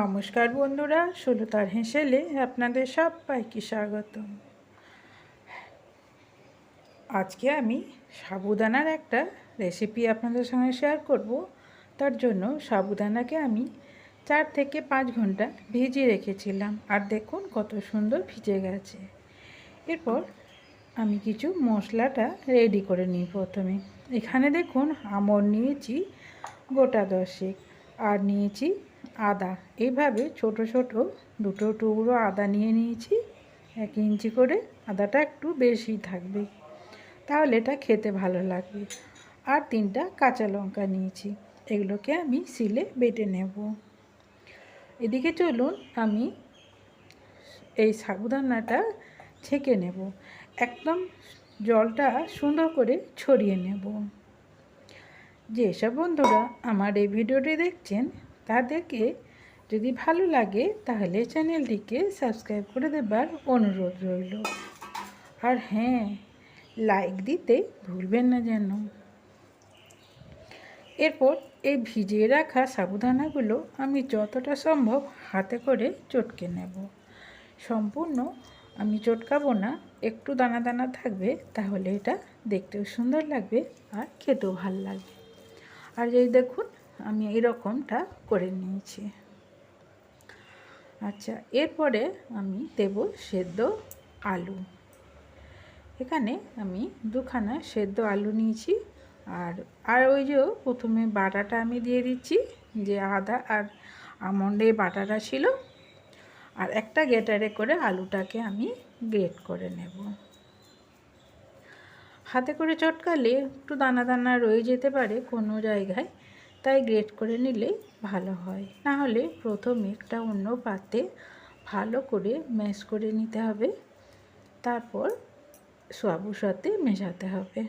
নমস্কার বন্ধুরা, সুলতার হেসেলে আপনাদের সবাইকে স্বাগত। আজকে আমি সাবুদানার একটা রেসিপি আপনাদের সঙ্গে শেয়ার করব। তার জন্য সাবুদানাকে আমি চার থেকে পাঁচ ঘণ্টা ভিজিয়ে রেখেছিলাম। আর দেখুন কত সুন্দর ভিজে গেছে। এরপর আমি কিছু মশলাটা রেডি করে নিই প্রথমে। এখানে দেখুন আমর নিয়েছি গোটা দশেক। আর নিয়েছি আদা। এইভাবে ছোট ছোট দুটো টুকরো আদা নিয়ে নিয়েছি, এক ইঞ্চি করে। আদাটা একটু বেশি থাকবে। তাহলে এটা খেতে ভালো লাগবে। আর তিনটা কাঁচা লঙ্কা নিয়েছি। এগুলোকে আমি সিলে বেটে নেব। এদিকে চলুন, আমি এই সাবুদানাটা ছেঁকে নেব। একদম জলটা সুন্দর করে ছড়িয়ে নেব। যেসব বন্ধুরা আমার এই ভিডিওটি দেখছেন তাদেরকে যদি ভালো লাগে, তাহলে চ্যানেলটিকে সাবস্ক্রাইব করে দেবার অনুরোধ রইল। আর হ্যাঁ লাইক দিতে ভুলবেন না যেন। এরপর এই ভিজিয়ে রাখা সাবুদানাগুলো আমি যতটা সম্ভব হাতে করে চটকে নেব। সম্পূর্ণ আমি চটকাবো না, একটু দানা দানা থাকবে, তাহলে এটা দেখতেও সুন্দর লাগবে আর খেতেও ভালো লাগবে। আর এই দেখুন আমি এইরকমটা করে নিয়েছি। আচ্ছা এরপরে আমি দেব সেদ্ধ আলু। এখানে আমি দুখানা সেদ্ধ আলু নিয়েছি আর আর ওই যে প্রথমে বাটাটা আমি দিয়ে দিচ্ছি, যে আদা আর আমন্ডের বাটাটা ছিল, আর একটা গেটারে করে আলুটাকে আমি গ্রেট করে নেব। হাতে করে চটকালে একটু দানা দানা রয়ে যেতে পারে কোনো জায়গায় তাই গ্রেট করে নিলে ভালো হয়। না হলে প্রথমে একটা অন্য পাতে ভালো করে ম্যাশ করে নিতে হবে। তারপর সাবুর সাথে মেশাতে হবে।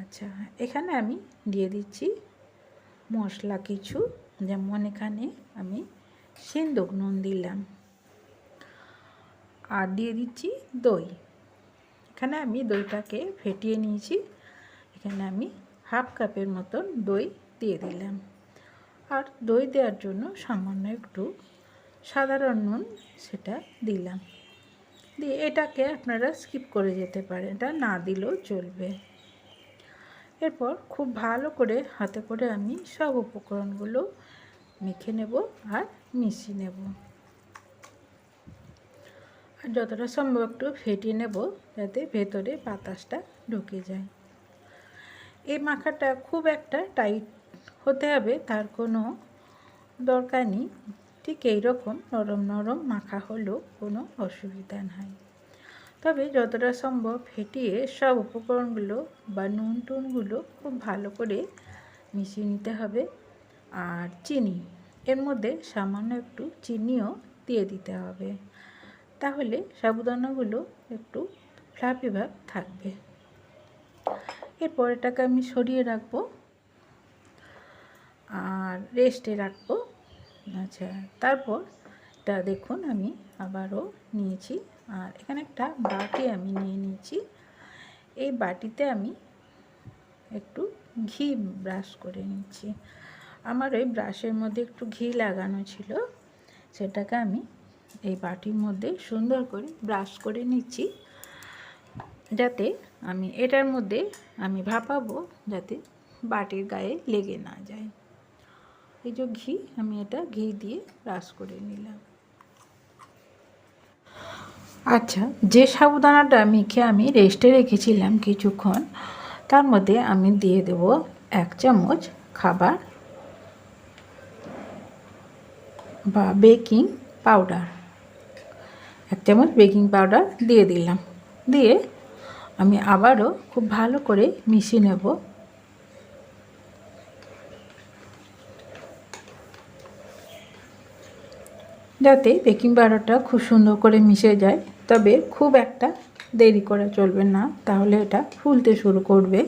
আচ্ছা এখানে আমি দিয়ে দিচ্ছি মশলা কিছু। যেমন এখানে আমি সিন্দুক নুন দিলাম। আর দিয়ে দিচ্ছি দই। এখানে আমি দইটাকে ফেটিয়ে নিয়েছি। এখানে আমি হাফ কাপের মতন দই দিয়ে দিলাম। আর দই দেওয়ার জন্য সামান্য একটু সাধারণ নুন সেটা দিলাম। দিয়ে এটাকে আপনারা স্কিপ করে যেতে পারেন, এটা না দিলেও চলবে। এরপর খুব ভালো করে হাতে করে আমি সব উপকরণগুলো মেখে নেব আর মিশিয়ে নেব। আর যতটা সম্ভব একটু ফেটিয়ে নেব যাতে ভেতরে বাতাসটা ঢুকে যায়। এই মাখাটা খুব একটা টাইট হতে হবে, তার কোনো দরকার নেই। ঠিক এইরকম নরম নরম মাখা হলেও কোনো অসুবিধা নাই। তবে যতটা সম্ভব ফেটিয়ে সব উপকরণগুলো বা নুন টুনগুলো খুব ভালো করে মিশিয়ে নিতে হবে। আর চিনি, এর মধ্যে সামান্য একটু চিনিও দিয়ে দিতে হবে। তাহলে সাবুদানাগুলো একটু ফ্লাপি ভাব থাকবে। এরপর এটাকে আমি সরিয়ে রাখব। আর রেস্টে রাখব। আচ্ছা তারপর এটা দেখুন, আমি আবারও নিয়েছি। আর এখানে একটা বাটি আমি নিয়ে নিয়েছি। এই বাটিতে আমি একটু ঘি ব্রাশ করে নিচ্ছি। আমার ওই ব্রাশের মধ্যে একটু ঘি লাগানো ছিল। সেটাকে আমি এই বাটির মধ্যে সুন্দর করে ব্রাশ করে নিচ্ছি। যাতে আমি এটার মধ্যে আমি ভাপাবো যাতে বাটির গায়ে লেগে না যায়। এই যে ঘি, আমি এটা ঘি দিয়ে ব্রাশ করে নিলাম। আচ্ছা যে সাবুদানাটা মেখে আমি রেস্টে রেখেছিলাম কিছুক্ষণ, তার মধ্যে আমি দিয়ে দেব এক চামচ খাবার বা বেকিং পাউডার। এক চামচ বেকিং পাউডার দিয়ে দিলাম। দিয়ে আমি আবারও খুব ভালো করে মিশিয়ে নেব। যাতে বেকিং পাউডারটা খুব সুন্দর করে মিশে যায়, তবে খুব একটা দেরি করা চলবে না, তাহলে এটা ফুলতে শুরু করবে।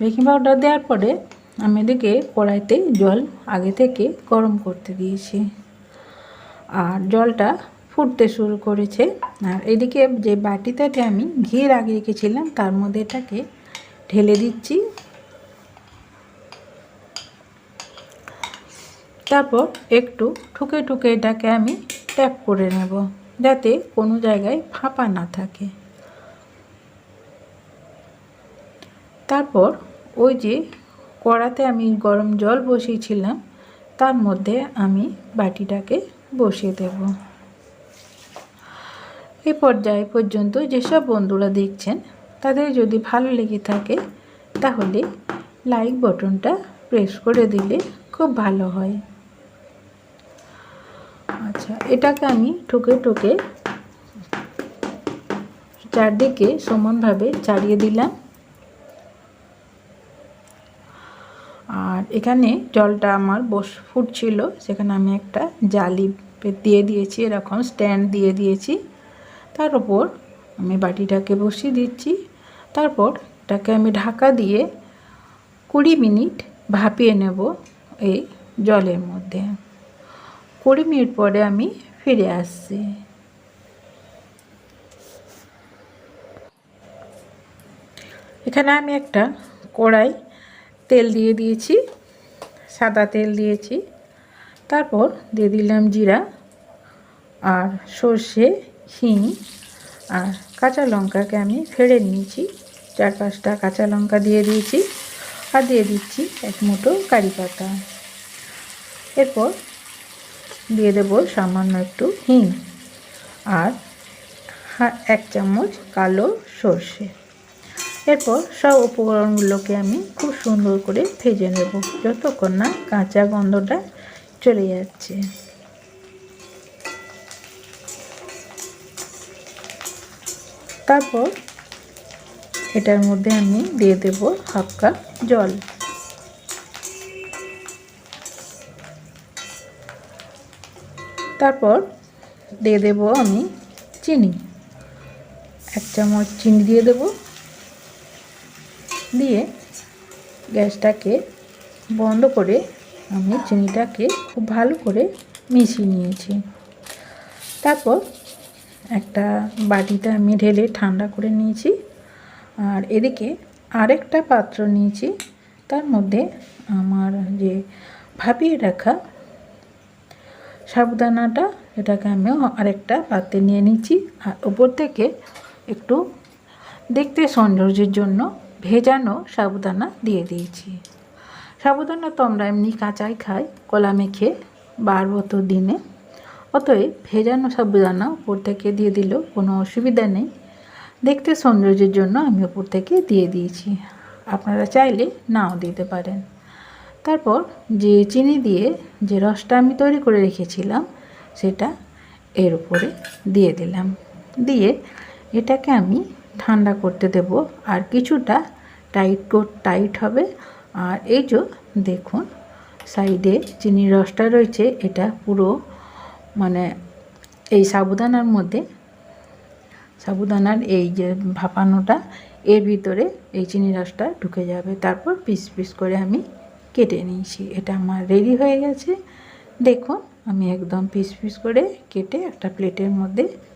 বেকিং পাউডার দেওয়ার পরে আমি এদিকে কড়াইতে জল আগে থেকে গরম করতে দিয়েছি। আর জলটা ফুটতে শুরু করেছে। আর এদিকে যে বাটিটাতে আমি ঘি লাগিয়ে রেখেছিলাম, তার মধ্যে এটাকে ঢেলে দিচ্ছি। তারপর একটু ঠুকে ঠুকে এটাকে আমি ট্যাপ করে নেব, যাতে কোনো জায়গায় ফাঁপা না থাকে। তারপর ওই যে কড়াতে আমি গরম জল বসিয়েছিলাম, তার মধ্যে আমি বাটিটাকে বসিয়ে দেব। এই পর্যায়ে পর্যন্ত যেসব বন্ধুরা দেখছেন, তাদের যদি ভালো লেগে থাকে, তাহলে লাইক বটনটা প্রেস করে দিলে খুব ভালো হয়। আচ্ছা এটাকে আমি ঠুকে ঠুকে চারদিকে সমানভাবে চাড়িয়ে দিলাম। আর এখানে জলটা আমার বস ফুটছিল, সেখানে আমি একটা জালি দিয়ে দিয়েছি, এরকম স্ট্যান্ড দিয়ে দিয়েছি। তার উপর আমি বাটিটাকে বসিয়ে দিচ্ছি। তারপর এটাকে আমি ঢাকা দিয়ে কুড়ি মিনিট ভাপিয়ে নেব এই জলের মধ্যে। কুড়ি মিনিট পরে আমি ফিরে আসছি। এখানে আমি একটা কড়াই তেল দিয়ে দিয়েছি, সাদা তেল দিয়েছি। তারপর দিয়ে দিলাম জিরা আর সর্ষে হিং আর কাঁচা লঙ্কাকে আমি ফেড়ে নিয়েছি। চার পাঁচটা কাঁচা লঙ্কা দিয়ে দিয়েছি আর দিয়ে দিচ্ছি এক মুঠো কারি পাতা। এরপর দিয়ে দেব সামান্য একটু হিং আর এক চামচ কালো সর্ষে। এরপর সব উপকরণগুলোকে আমি খুব সুন্দর করে ভেজে নেব, যতক্ষণ না কাঁচা গন্ধটা চলে যাচ্ছে। তারপর এটার মধ্যে আমি দিয়ে দেব হাফ কাপ জল। তারপর দিয়ে দেব আমি চিনি। এক চামচ চিনি দিয়ে দেব। দিয়ে গ্যাসটাকে বন্ধ করে আমি চিনিটাকে খুব ভালো করে মিশিয়ে নিয়েছি। তারপর একটা বাটিতে আমি ঢেলে ঠান্ডা করে নিয়েছি। আর এদিকে আরেকটা পাত্র নিয়েছি। তার মধ্যে আমার যে ভাপিয়ে রাখা সাবুদানাটা, এটাকে আমি আরেকটা পাত্রে নিয়ে নিচ্ছি আর ওপর থেকে একটু দেখতে সৌন্দর্যের জন্য ভেজানো সাবুদানা দিয়ে দিয়েছি। সাবুদানা তো আমরা এমনি কাঁচাই খাই, কলা মেখে বারবত দিনে। অতএব ভেজানো সাবুদানা উপর থেকে দিয়ে দিলেও কোনো অসুবিধা নেই। দেখতে সৌন্দর্যের জন্য আমি উপর থেকে দিয়ে দিয়েছি। আপনারা চাইলে নাও দিতে পারেন। তারপর যে চিনি দিয়ে যে রসটা আমি তৈরি করে রেখেছিলাম, সেটা এর উপরে দিয়ে দিলাম। দিয়ে এটাকে আমি ঠান্ডা করতে দেব আর কিছুটা টাইট টাইট হবে। আর এই যে দেখুন, সাইডে চিনির রসটা রয়েছে, এটা পুরো মানে এই সাবুদানার মধ্যে, সাবুদানার এই যে ভাপানোটা, এর ভিতরে এই চিনি রসটা ঢুকে যাবে। তারপর পিস পিস করে আমি কেটে নিয়েছি। এটা আমার রেডি হয়ে গেছে। দেখুন, আমি একদম পিস পিস করে কেটে একটা প্লেটের মধ্যে